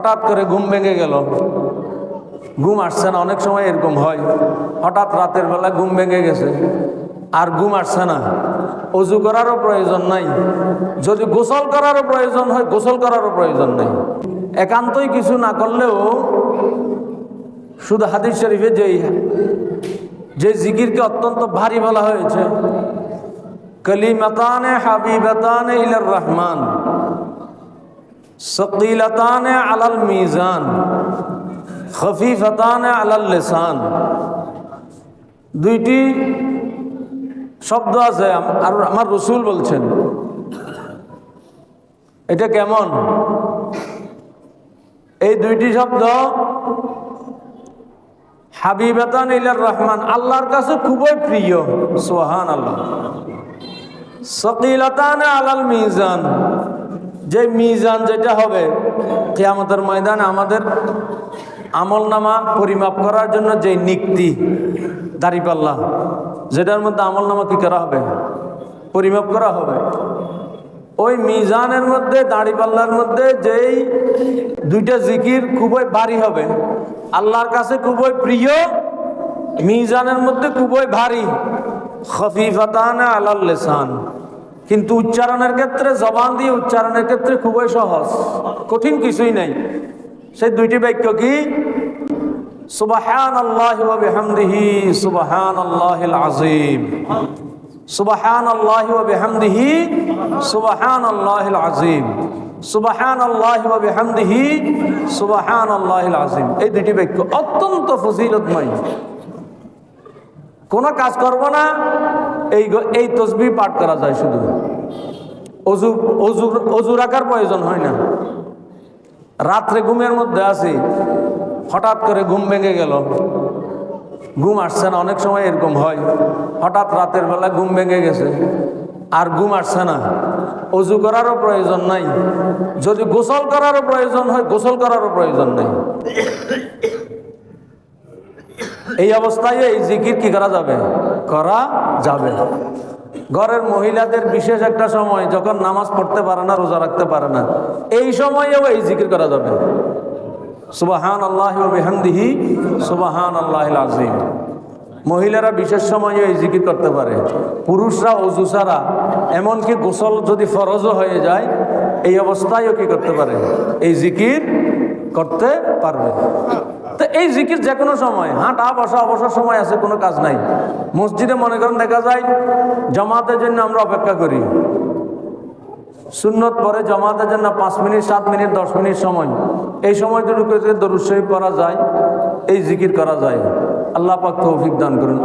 হঠাৎ করে ঘুম ভেঙে গেল। ঘুম আসছে না, অনেক সময় এরকম হয়। হঠাৎ রাতের বেলা ঘুম ভেঙে গেছে। আর ঘুম আসছে না। অজু করারও প্রয়োজন নাই। যদি গোসল করারও প্রয়োজন হয়, গোসল করারও প্রয়োজন নেই। একান্তই কিছু না করলেও শুধু হাদিস শরীফে যেই যে জিকিরকে অত্যন্ত ভারী বলা হয়েছে, কলিমাতানে হাবিবাতানে ইলার রহমান। সকিলতানে আলাল মিজান, খফিফতানে আলাল লিসান। দুইটি শব্দ আছে, আর আমার রসুল বলছেন। এটা কেমন? এই দুইটি শব্দ হাবিবাতান ইলার রহমান, আল্লাহর কাছে খুবই প্রিয় সোহান আল্লাহ সকিলতানে আলাল মিজান যে মিজান যেটা হবে, কেয়ামতের ময়দানে আমাদের আমল নামা পরিমাপ করার জন্য যে নিক্তি দাড়িপাল্লা যেটার মধ্যে আমল নামা কি করা হবে? পরিমাপ করা হবে। ওই মিজানের মধ্যে দাঁড়িপাল্লার মধ্যে যেই দুইটা জিকির খুবই ভারী হবে। আল্লাহর কাছে খুবই প্রিয়, মিজানের মধ্যে খুবই ভারী। খফিফাতানা আলাল লেসান। কিন্তু উচ্চারণের ক্ষেত্রে, জবান দিয়ে উচ্চারণের ক্ষেত্রে খুবই সহজ। কঠিন কিছুই নাই। সেই দুইটি বাক্য কি? সুবাহান আল্লাহ বিহামদিহি সুবাহান আল্লাহিল আজিম সুবাহান আল্লাহ বিহামদিহি সুবাহান আল্লাহিল আজিম সুবাহান আল্লাহ এই দুইটি বাক্য অত্যন্ত ফজিলতময়। কোনো কাজ করব না। এই এই তসবি পাঠ করা যায় শুধু। অজু অজু অজু রাখার প্রয়োজন হয় না। রাত্রে ঘুমের মধ্যে আছি, হঠাৎ করে ঘুম ভেঙে গেল। ঘুম আসছে না, অনেক সময় এরকম হয়। হঠাৎ রাতের বেলা ঘুম ভেঙে গেছে। আর ঘুম আসছে না। অজু করারও প্রয়োজন নাই। যদি গোসল করারও প্রয়োজন হয়, গোসল করারও প্রয়োজন নেই। এই অবস্থায় এই জিকির কি করা যাবে? করা যাবে না। ঘরের মহিলাদের বিশেষ একটা সময় যখন নামাজ পড়তে পারে না, রোজা রাখতে পারে না, এই সময়েও এই জিকির করা যাবে। সুবাহান আল্লাহ বেহামদিহি সুবাহান আল্লাহ আজিম মহিলারা বিশেষ সময়ে এই জিকির করতে পারে। পুরুষরা, অজু ছাড়া, এমনকি গোসল যদি ফরজও হয়ে যায়, এই অবস্থায়ও কি করতে পারে? এই জিকির করতে পারবে। তো এই জিকির যে কোনো সময়, হাঁটা, বসা, অবসর সময় আছে, কোনো কাজ নাই। মসজিদে মনে করেন দেখা যায়, জমাতের জন্য আমরা অপেক্ষা করি। সুন্নত পরে জমাতের জন্য পাঁচ মিনিট, সাত মিনিট, দশ মিনিট সময়। এই সময়টুকু দরুদ শরীফ করা যায়, এই জিকির করা যায়। আল্লাহ পাক তৌফিক দান করুন